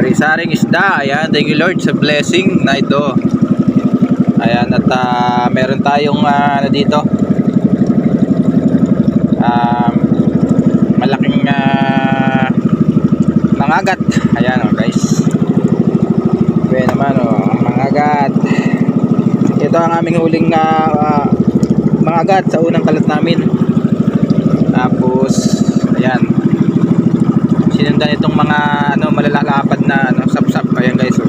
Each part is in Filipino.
Sari-saring isda. Ayan, thank you Lord sa blessing na ito. Ayan, at ah, meron tayong ah, ano dito. Um, malaking ah, mangagat. Ayan oh, guys. Kaya naman oh, mangagat. Ito ang aming huling ah, ah, mangagat sa unang kalat namin. Tapos, ayan. Sinundan itong mga ano malalakapad na ano sapsap. Ayan guys. Oh.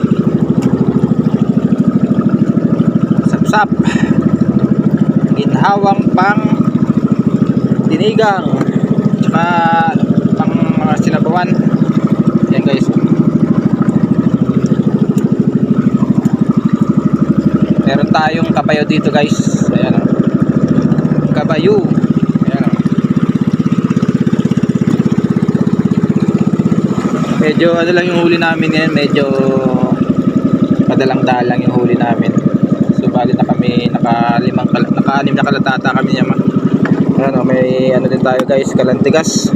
Sapsap. Ginhawang pang tinigang. Tsaka pang mga sinabawan. Ayan guys. oh. Meron tayong kabayo dito guys. Ayan. oh. Kabayo. Ayan. oh. Medyo ano lang yung huli namin ngayon, medyo madalang-dalang yung huli namin. So bali na kami naka limang naka anim na kalatata kami niya. Ano, may ano din tayo guys, kalantigas.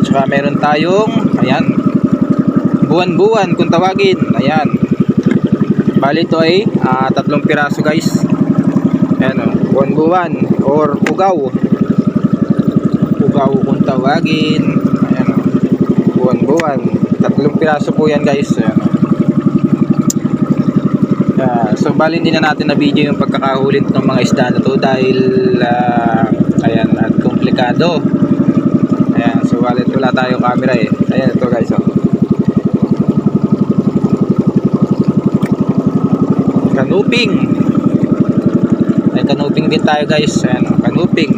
Tsaka meron tayong ayan. Buwan-buwan kung tawagin. Ayan. Bali ito ay ah, tatlong piraso guys. Ayan o, buwan-buwan or ugaw. Ugaw kung tawagin. Buwan-buwan. Tatlong piraso po yan guys. Ayan. Ah, so bali hindi na natin na video yung pagkakahulit ng mga isda na to dahil ah, ayan at komplikado. Ayan, so bali wala tayong camera eh. Ayan ito guys oh. Kanuping. May kanuping din tayo guys. Ayan, oh, kanuping.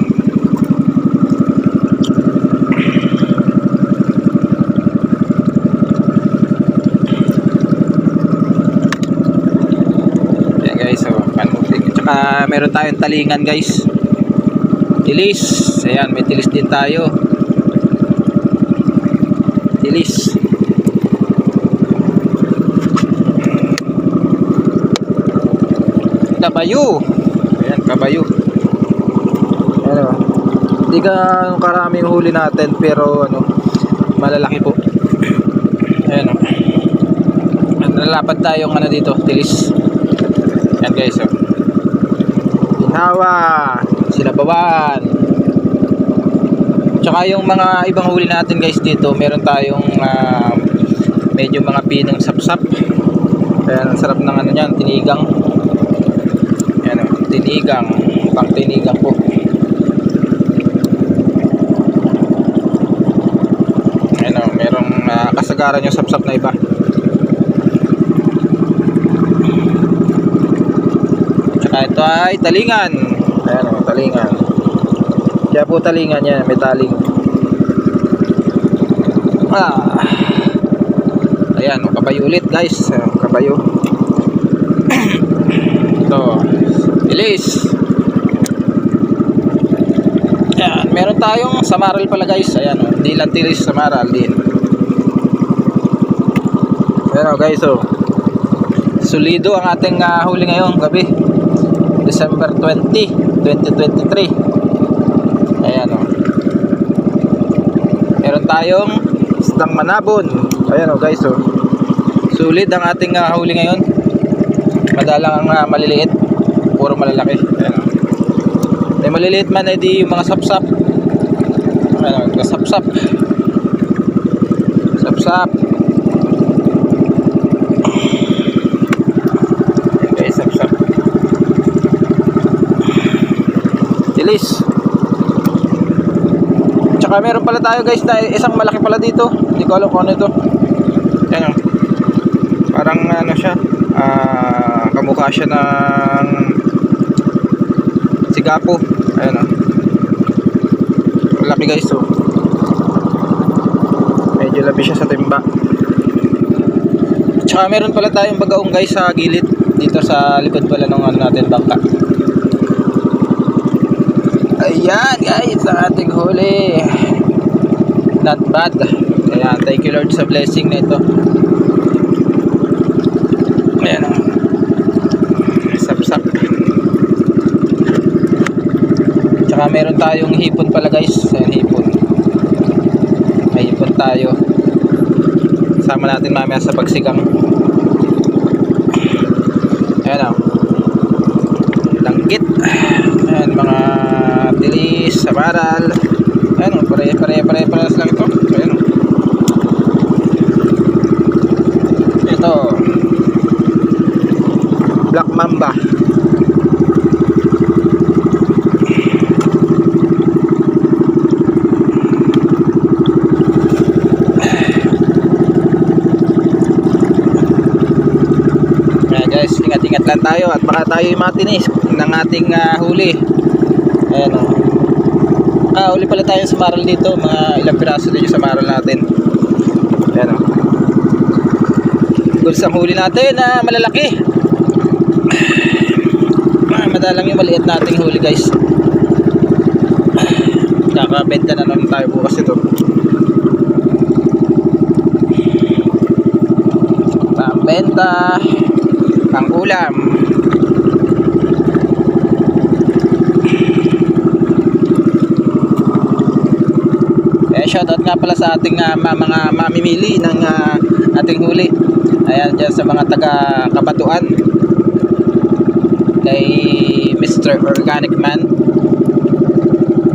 Ayan guys, so kanuping. Tsaka meron tayong talingan guys. Tilis. Ayan, may tilis din tayo. Tilis. Kabayo. Ayan, kabayo. Ayan o. Hindi ka karami yung huli natin pero ano, malalaki po. Ayan o. Nalapad tayong ano dito, tilis. Ayan guys o. Ginhawa, sinabawan. Tsaka yung mga ibang huli natin guys dito, meron tayong ah, medyo mga pinong sapsap. Ayan, ang sarap ng ano niyan, tinigang. Ayan o, tinigang, pang tinigang po. Ayan o, merong ah, kasagaran yung sapsap na iba. Ito ay talingan. Ayan o, talingan. Kaya po talingan yan, may. Ah. Ayan, o, kabayo ulit guys. Kabayo. Ito. Ilis. Ayan, meron tayong samaral pala guys. Ayan, o, hindi lang tilis samaral din. Ayan guys, o. Solido ang ating ah, huli ngayong gabi. December 20, 2023. Ayan o. Meron tayong isdang manabon. Ayan o guys o. Sulit ang ating ah, huli ngayon. Madalang ang ah, maliliit. Puro malalaki. Ayan o. May maliliit man ay di yung mga sapsap. Ayan o. Kasapsap. Sapsap. Ayan guys, sapsap. Tilis. Tsaka meron pala tayo guys na isang malaki pala dito. Hindi ko alam kung ano ito. Yan o. Parang ano siya. ah kamukha siya ng sigapo. Ayan o. Malaki guys o. Medyo labi siya sa timba. Tsaka meron pala tayong bagaong guys sa gilid. Dito sa likod pala ng ano natin bangka. Ayan guys, ang ating huli. Not bad. Ayan, thank you Lord sa blessing na ito. Ayan o. Sap-sap. Tsaka meron tayong hipon pala guys. Ayan, hipon. May hipon tayo. Sama natin mamaya sa pagsigang. Ayan o. Langkit. Ayan, mga tilis, samaral. Ayan o, pare, pare, pare, pare lang ito. Ayan o. Ito. Black Mamba. Guys, ingat-ingat lang tayo at baka tayo matinis ng ating ah, huli. Ayan o. Ah, huli pala tayo sa maral dito. Mga ilang piraso din sa maral natin. Ayan o. Goods ang huli natin na malalaki. Ah, madalang yung maliit nating huli guys. Kakabenta na naman tayo bukas ito. Pambenta. Pang ulam. Eh, shoutout nga pala sa ating ma- mga mamimili ng ah, ating huli. Ayan, dyan sa mga taga Kabatuan. Kay Mr. Organic Man.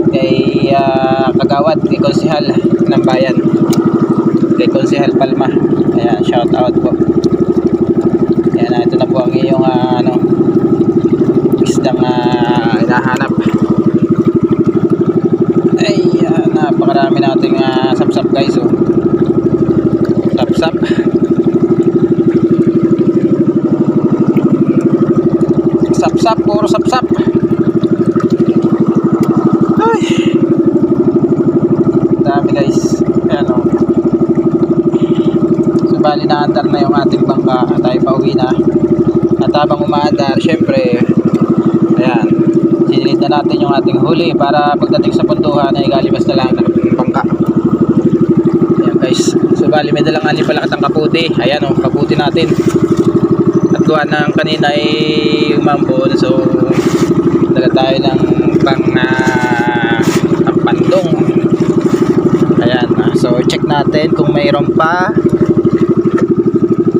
Kay ah, Kagawad, kay Konsihal ng Bayan. Kay Konsihal Palma. Ayan, shoutout po. Ayan, ito na po ang iyong ah, ano, isdang ah, hinahanap. Ay, ah, napakarami nating uh, sapsap guys oh. Sapsap. Sapsap, puro sapsap. Ay. Dami guys. Ayan oh. So bali na andar na yung ating bangka at tayo pauwi na. At habang umaandar, syempre, ayan, sinilid na natin yung ating huli para pagdating sa puntuhan ay galibas na lang ng bangka. Ayan guys. So bali may dalang ani pala katang kaputi. Ayan oh, kaputi natin. Gawa ng kanina ay umambon. So dala tayo ng pang uh, pandong. Ayan. ah. So check natin kung mayroon pa.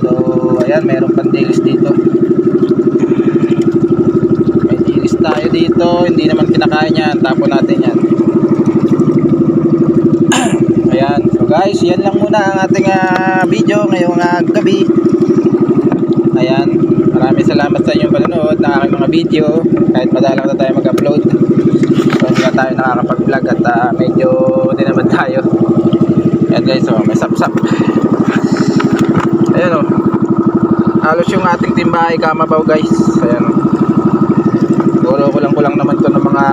So ayan, mayroon pang dilis dito. May dilis tayo dito. Hindi naman kinakain yan. Tapon natin yan. Ayan. So guys, yan lang muna ang ating ah, video ngayong ah, gabi. Ayan. Maraming salamat sa inyong panonood ng aking mga video. Kahit madalang na tayo mag-upload. So hindi na tayo nakakapag-vlog at ah, medyo din naman tayo. Ayan guys, so may sapsap. Ayan o. Halos yung ating timbahay kamabaw guys. Ayan o. Siguro kulang-kulang naman to ng mga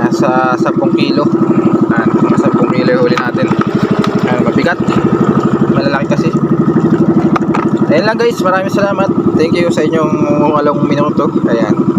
nasa 10 kilo. Ayan, mga 10 kilo huli natin. Ayan, mabigat. Ayan lang guys, maraming salamat. Thank you sa inyong walong minuto. Ayan.